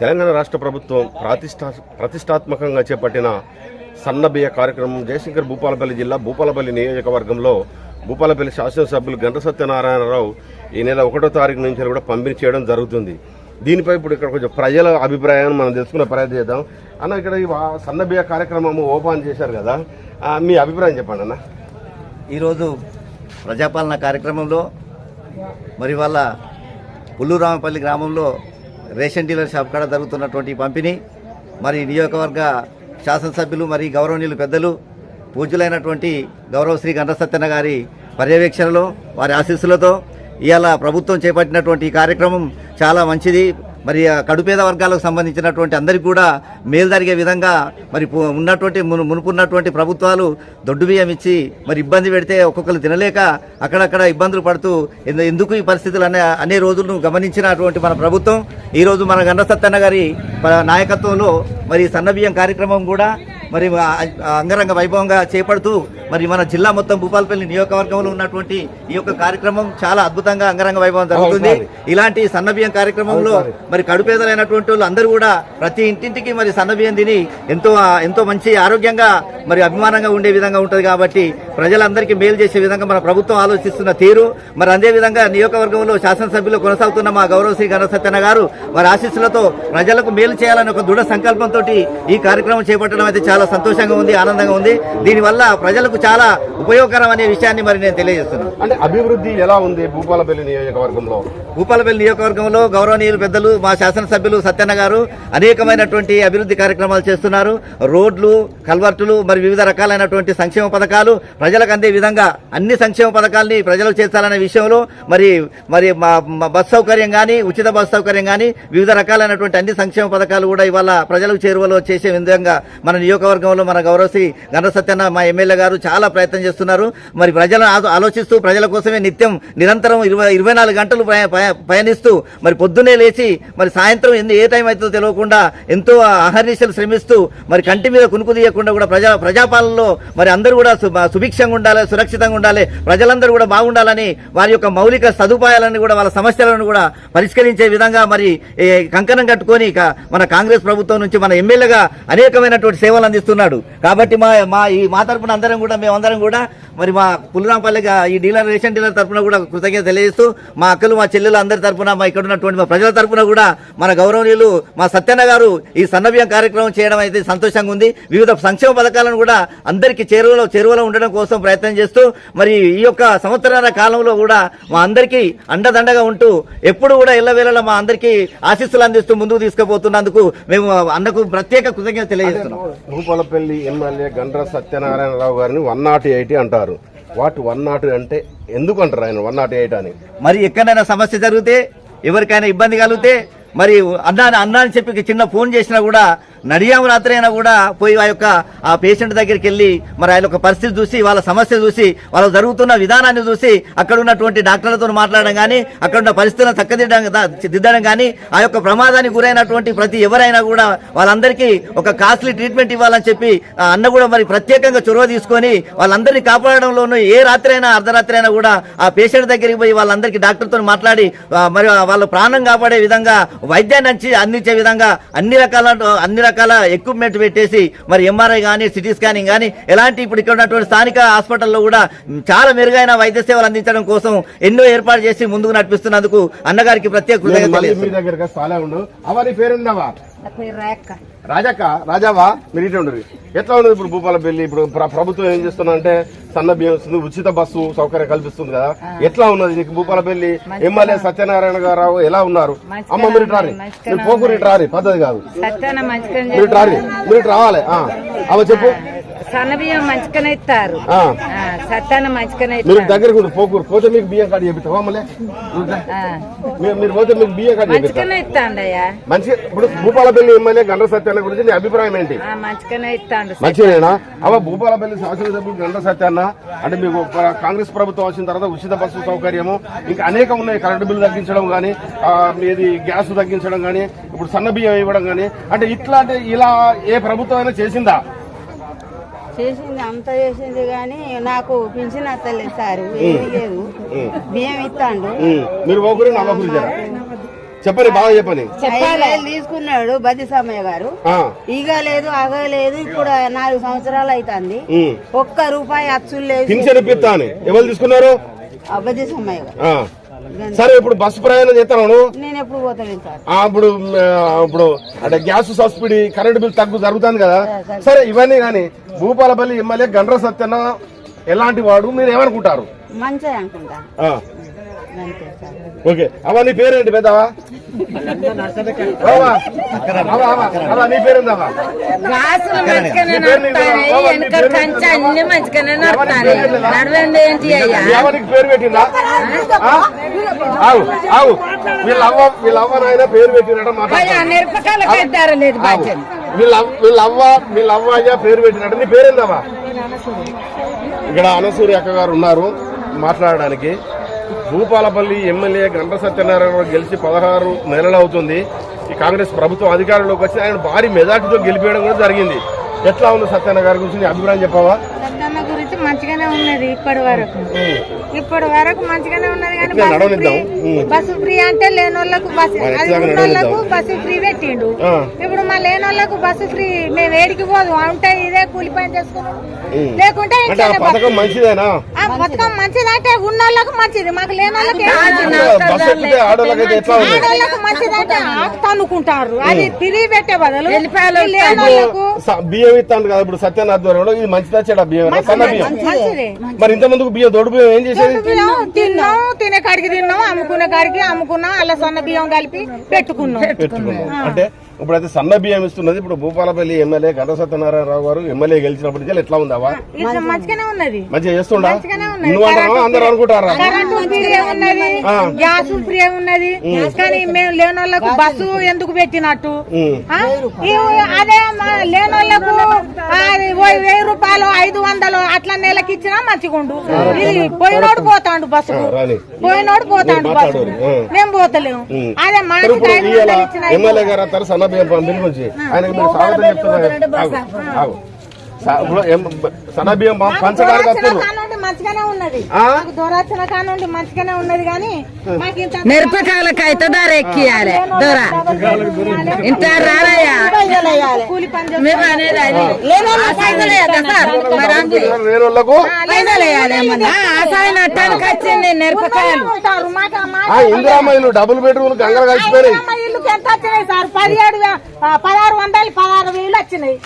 తెలంగాణ రాష్ట్ర ప్రభుత్వం ప్రతిష్టా ప్రతిష్టాత్మకంగా చేపట్టిన సన్నబియ్య కార్యక్రమం జయశంకర్ భూపాలపల్లి జిల్లా భూపాలపల్లి నియోజకవర్గంలో భూపాలపల్లి శాసనసభ్యులు గంట సత్యనారాయణరావు ఈ నెల ఒకటో తారీఖు నుంచి కూడా పంపిణీ చేయడం జరుగుతుంది. దీనిపై ఇప్పుడు ఇక్కడ కొంచెం ప్రజల అభిప్రాయాన్ని మనం తెలుసుకునే ప్రయత్నం చేద్దాం. అన్న ఇక్కడ ఈ సన్నబియ్య కార్యక్రమం ఓపెన్ చేశారు కదా మీ అభిప్రాయం చెప్పండి అన్న. ఈరోజు ప్రజాపాలన కార్యక్రమంలో మరి వాళ్ళ పుల్లూరామపల్లి గ్రామంలో రేషన్ డీలర్ షాప్ కాడ జరుగుతున్నటువంటి పంపిణీ. మరి నియోజకవర్గ శాసనసభ్యులు మరి గౌరవనీయులు పెద్దలు పూజ్యులైనటువంటి గౌరవ శ్రీ గంధసత్యన గారి పర్యవేక్షణలో వారి ఆశీస్సులతో ఇవాళ ప్రభుత్వం చేపట్టినటువంటి ఈ కార్యక్రమం చాలా మంచిది. మరి కడుపేద వర్గాలకు సంబంధించినటువంటి అందరికీ కూడా మేలు జరిగే విధంగా మరి ఉన్నటువంటి మును మునుపు ఉన్నటువంటి ప్రభుత్వాలు దొడ్డు బియ్యం ఇచ్చి మరి ఇబ్బంది పెడితే ఒక్కొక్కరు తినలేక అక్కడక్కడ ఇబ్బందులు పడుతూ ఎందుకు ఈ పరిస్థితులు అనే అనే రోజులను గమనించినటువంటి మన ప్రభుత్వం ఈరోజు మన గండసత్తన్న గారి నాయకత్వంలో మరి సన్నబియ్యం కార్యక్రమం కూడా మరి అంగరంగ వైభవంగా చేపడుతూ మరి మన జిల్లా మొత్తం భూపాలపల్లి నియోజకవర్గంలో ఉన్నటువంటి ఈ యొక్క కార్యక్రమం చాలా అద్భుతంగా అంగరంగ వైభవం జరుగుతుంది. ఇలాంటి సన్నబియ్యం కార్యక్రమంలో మరి కడుపేదలైనటువంటి వాళ్ళు అందరూ కూడా ప్రతి ఇంటింటికి మరి సన్నబియ్యం తిని ఎంతో ఎంతో మంచి ఆరోగ్యంగా మరి అభిమానంగా ఉండే విధంగా ఉంటుంది కాబట్టి ప్రజలందరికీ మేలు చేసే విధంగా మన ప్రభుత్వం ఆలోచిస్తున్న తీరు. మరి అదే విధంగా నియోజకవర్గంలో శాసనసభ్యులు కొనసాగుతున్న మా గౌరవ శ్రీ గణ సత్యన్న గారు వారి ఆశీస్సులతో ప్రజలకు మేలు చేయాలని ఒక దృఢ సంకల్పంతో ఈ కార్యక్రమం చేపట్టడం అయితే చాలా సంతోషంగా ఉంది ఆనందంగా ఉంది. దీనివల్ల ప్రజలకు చాలా ఉపయోగకరం అనే విషయాన్ని మరి నేను తెలియజేస్తున్నాను. అంటే అభివృద్ధి ఎలా ఉంది భూపాలపల్లి నియోజకవర్గంలో? భూపాలపల్లి నియోజకవర్గంలో గౌరవనీయులు పెద్దలు మా శాసనసభ్యులు సత్యన్న గారు అనేకమైనటువంటి అభివృద్ధి కార్యక్రమాలు చేస్తున్నారు. రోడ్లు కల్వర్టులు మరి వివిధ రకాలైనటువంటి సంక్షేమ పథకాలు ప్రజలకు అందే విధంగా అన్ని సంక్షేమ పథకాలని ప్రజలకు చేర్చాలనే విషయంలో మరి మరి మా బస్ సౌకర్యం కానీ ఉచిత బస్ సౌకర్యం కానీ వివిధ రకాలైనటువంటి అన్ని సంక్షేమ పథకాలు కూడా ఇవాళ ప్రజలకు చేరువలో చేసే విధంగా మన నియోజకవర్గంలో మన గౌరవశ్రీ గంట సత్యన్న మా ఎమ్మెల్యే గారు చాలా ప్రయత్నం చేస్తున్నారు. మరి ప్రజలను ఆలోచిస్తూ ప్రజల కోసమే నిత్యం నిరంతరం ఇరవై ఇరవై నాలుగు గంటలు పయ- పయనిస్తూ మరి పొద్దున్నే లేచి మరి సాయంత్రం ఎన్ని ఏ టైం అవుతుందో తెలియకుండా ఎంతో అహర్నిశలు శ్రమిస్తూ మరి కంటి మీద కునుకు తీయకుండా కూడా ప్రజా ప్రజాపాలనలో మరి అందరూ కూడా సుభిక్షంగా ఉండాలి సురక్షితంగా ఉండాలి ప్రజలందరూ కూడా బాగుండాలని వారి యొక్క మౌలిక సదుపాయాలను కూడా వాళ్ళ సమస్యలను కూడా పరిష్కరించే విధంగా మరి కంకణం కట్టుకొని మన కాంగ్రెస్ ప్రభుత్వం నుంచి మన ఎమ్మెల్యేగా అనేకమైనటువంటి సేవలు అందిస్తున్నాడు. కాబట్టి మా మా ఈ మా తరపున అందరం కూడా మేమందరం కూడా మరి మా పుల్లరాంపల్లి ఈ డీలర్ రేషన్ డీలర్ తరపున కూడా కృతజ్ఞత తెలియజేస్తూ మా అక్కలు మా చెల్లెలు అందరి తరపున మా ఇక్కడ ఉన్నటువంటి మా ప్రజల తరపున కూడా మన గౌరవనీయులు మా సత్యన్న గారు ఈ సన్నబియ్యం కార్యక్రమం చేయడం అయితే సంతోషంగా ఉంది. వివిధ సంక్షేమ పథకాలను కూడా అందరికీ చేరువలో చేరువలో ఉండడం కోసం ప్రయత్నం చేస్తూ మరి ఈ యొక్క సంవత్సరాల కాలంలో కూడా మా అందరికీ అండదండగా ఉంటూ ఎప్పుడు కూడా ఇళ్ళ మా అందరికీ ఆశీస్సులు అందిస్తూ ముందుకు తీసుకుపోతున్నందుకు మేము అన్నకు ప్రత్యేక కృతజ్ఞత తెలియజేస్తున్నాం. భూపాలపల్లి ఎమ్మెల్యే గండ్ర సత్యనారాయణరావు గారిని వన్ నాట్ ఎయిట్ అంటారు. వాట్ వన్ నాట్ అంటే ఎందుకు అంటారు ఆయన వన్ నాట్ ఎయిట్ అని? మరి ఎక్కడైనా సమస్య జరిగితే ఎవరికైనా ఇబ్బంది కలిగితే మరి అన్నా అన్నా అని చెప్పి చిన్న ఫోన్ చేసినా కూడా నడియాము రాత్రి అయినా కూడా పోయి ఆ యొక్క ఆ పేషెంట్ దగ్గరికి వెళ్ళి మరి ఆయన యొక్క పరిస్థితి చూసి వాళ్ళ సమస్య చూసి వాళ్ళ జరుగుతున్న విధానాన్ని చూసి అక్కడ ఉన్నటువంటి డాక్టర్లతో మాట్లాడడం కానీ అక్కడ ఉన్న పరిస్థితులను చక్కదిద్దడం దిద్దడం కానీ ఆ యొక్క ప్రమాదానికి గురైనటువంటి ప్రతి ఎవరైనా కూడా వాళ్ళందరికీ ఒక కాస్ట్లీ ట్రీట్మెంట్ ఇవ్వాలని చెప్పి అన్న కూడా మరి ప్రత్యేకంగా చొరవ తీసుకొని వాళ్ళందరినీ కాపాడడంలోనూ ఏ రాత్రి అయినా అర్ధరాత్రి అయినా కూడా ఆ పేషెంట్ దగ్గరికి పోయి వాళ్ళందరికీ డాక్టర్తో మాట్లాడి మరి వాళ్ళ ప్రాణం కాపాడే విధంగా వైద్యాన్ని అందించే విధంగా అన్ని రకాల అన్ని రకాల ఎక్విప్మెంట్ పెట్టేసి మరి ఎంఆర్ఐ కానీ సిటీ స్కానింగ్ కానీ ఎలాంటి ఇప్పుడు ఇక్కడ ఉన్నటువంటి స్థానిక హాస్పిటల్లో కూడా చాలా మెరుగైన వైద్య సేవలు అందించడం కోసం ఎన్నో ఏర్పాటు చేసి ముందుకు నడిపిస్తున్నందుకు అన్నగారికి ప్రత్యేక కృతజ్ఞతలు రాజక్క రాజావా మీరు ఇటు ఉండరు ఎట్లా ఉండదు ఇప్పుడు భూపాలపల్లి ఇప్పుడు ప్ర- ప్రభుత్వం ఏం చేస్తున్నా అంటే సన్న బియ్యం వస్తుంది ఉచిత బస్సు సౌకర్యం కల్పిస్తుంది కదా. ఎట్లా ఉన్నది నీకు భూపాలపల్లి ఎమ్మెల్యే సత్యనారాయణ గారు ఎలా ఉన్నారు? అమ్మ మీరు ఇటు రారి ఉంది, మంచిగానే మీరు పోకూరు రారి పద్ధతి కాదు. మీరు ఇటు రారి మీరు రావాలి. ఆ. అవ చెప్పు. సన్న బియ్యం మంచిగానే ఇస్తారు. సత్యాన మంచిగానే మీరు ఇస్తారు. దగ్గరకు ఉండు, పోకూరు పోతే మీకు బియ్యం మళ్ళీ. ఆ, మీరు- పోతే మీకు బియ్యం ఇస్తాండయ్యా. మంచి ఇప్పుడు భూపాలపల్లి ఎమ్మెల్యే గండ్ర సత్యాన్న గురించి నీ అభిప్రాయం ఏంటి? ఆ, మంచిగానే ఇస్తాండు మంచిదేనా అవ భూపాలపల్లి శాసనసభ్యులు గంట సత్యాన్న అంటే మీకు కాంగ్రెస్ ప్రభుత్వం వచ్చిన తర్వాత ఉచిత బస్సు సౌకర్యము ఇంకా అనేక ఉన్నాయి. కరెంటు బిల్లు తగ్గించడం కానీ మీది గ్యాస్ తగ్గించడం కానీ ఇప్పుడు సన్న బియ్యం ఇవ్వడం కానీ అంటే ఇట్లా అంటే ఇలా ఏ ప్రభుత్వం అయినా చేసిందా? చేసింది అంత చేసింది కానీ నాకు పింఛన్ అత్తలేదు సార్. ఏమీ లేదు. బియ్యం ఇస్తాండు మీరు ఒకరు నవ్వకూరు జర చెప్పని బాగా వేలు తీసుకున్నాడు బది సమయ గారు. ఈగ లేదు అగ లేదు ఇప్పుడు నాలుగు సంవత్సరాలు అవుతుంది ఉమ్. ఒక్క రూపాయి అచ్చులు లేదు పింఛన్ ఎవరు తీసుకున్నారు? అబద్ధ సమయ గారు. సరే ఇప్పుడు బస్సు ప్రయాణం చేస్తాను ఆ, ఇప్పుడు అంటే గ్యాస్ సబ్సిడీ కరెంట్ బిల్ తగ్గు జరుగుతుంది కదా. సరే. ఇవన్నీ కానీ భూపాలపల్లి ఎమ్మెల్యే గండ్ర సత్యన్న ఎలాంటి వాడు మీరు ఏమనుకుంటారు? ఓకే. అవా నీ పేరేంటి పెద్దవా? మంచిగానే వెనక కంచె అన్ని మంచిగానే లేదా? నడవండి ఏంటి అయ్యా పేరు పెట్టిందా నాయన పేరు పెట్టినట్టు అయ్యా మాట్లాడు మిరపకాయలకు ఇద్దరు లేదు. బాధ్యత అయ్యా పేరు పెట్టినట్టు నీ పేరేందమ్మా ఇక్కడ అనసూరి అక్క గారు ఉన్నారు మాట్లాడడానికి భూపాలపల్లి ఎమ్మెల్యే గంట సత్యనారాయణ గెలిచి పదహారు నెలలు అవుతుంది. ఈ కాంగ్రెస్ ప్రభుత్వం అధికారంలోకి వచ్చి ఆయన భారీ మెజార్టీతో గెలిపేయడం కూడా జరిగింది. ఎట్లా ఉంది సత్యనారాయణ గారి గురించి అభిప్రాయం చెప్పావా? సత్యన్న గురించి మంచిగా ఉన్నది ఇప్పటి వరకు ఇప్పటి వరకు మంచిగానే ఉన్నది కానీ బస్సు? ఫ్రీ ఉమ్. బస్సు ఫ్రీ అంటే లేని వాళ్ళకు బస్సు అది ఎట్లాగ ఉన్న వాళ్ళకు నడవనిద్దాం? బస్సు ఫ్రీ పెట్టిండు. ఇప్పుడు మా లేని వాళ్ళకు బస్సు ఫ్రీ మేము ఏడికి పోదు అంటే ఇదే కూలి పని చేసుకున్నాం. లేకుంటే పథకం మంచిదేనా ఆ పథకం మంచిది అంటే ఉన్న వాళ్ళకు మంచిది మాకు లేని వాళ్ళకి ఏం కాదు, మంచిది? నా బస్సు ఎక్కితే ఆడోళ్ళకైతే ఎట్లా ఉంది ఆడవాళ్ళకు మంచిది అంటే తన్నుకుంటారు అది తిరిగి పెట్టే బదులు వెళ్ళిపోయాలి ఈ లేని వాళ్ళకు స- బియ్యం ఇస్తాను కదా ఇప్పుడు సత్యనాథ్ ఇది మంచిదా చెడా బియ్యం ఏనా? సన్న బియ్యం మంచిది మరి ఇంత ముందుకు బియ్యం దొడ్డు బియ్యం ఏం చేసేది? తిన్నాం తినే కాడికి తిన్నాం అమ్ముకునే కాడికి అమ్ముకున్నాం అలా సన్న బియ్యం కలిపి పెట్టుకున్నాం. పెట్టుకున్నాం. అంటే ఇప్పుడైతే సన్న బియ్యం ఇస్తున్నది ఇప్పుడు భూపాలపల్లి ఎమ్మెల్యే గంట సత్యనారాయణరావు గారు ఎమ్మెల్యే గెలిచినప్పటి నుంచి ఎట్లా ఉందావా మంచిగానే ఉన్నది. మంచిగా చేస్తుండా. నువ్వు అందరు అనుకుంటారా? ఫ్రీ ఉన్నది ఆ. గ్యాస్ ఫ్రీ ఉన్నది. కానీ మేము లేని వాళ్ళకు బస్సు ఎందుకు పెట్టినట్టు? అదే లేని వాళ్ళకు వెయ్యి రూపాయలు ఐదు వందలు అట్లా నెలకి ఇచ్చినా మంచిగుండు ఇది పోయినోడు పోతాండు రాని. పోయినోడు పోతాండు బస్సు. మేము పోతలేము. అదే మనకి ఎమ్మెల్యే గారు అంటారు సన్న బియ్యం పంపిణీ గురించి ఆయనకు మీరు స్వాగతం చెప్తున్నారు. సన్న బియ్యం పంచడానికి మంచిగానే ఉన్నది. దూరాచన కానుండి మంచిగానే ఉన్నది కానీ మిరపకాయలకు అయితే ధర ఎక్కియాలి. దొర. ఇంత మేము అనేది అది. నట్టానికి వచ్చింది మిరపకాయలు. ఇందిరామయ్యలు డబుల్ బెడ్రూమ్ గంగలు కలిసిపోయినాయి. అమ్మ ఎంత వచ్చినాయి సార్? పదిహేడు పదహారు వందలు పదహారు వేలు వచ్చినాయి.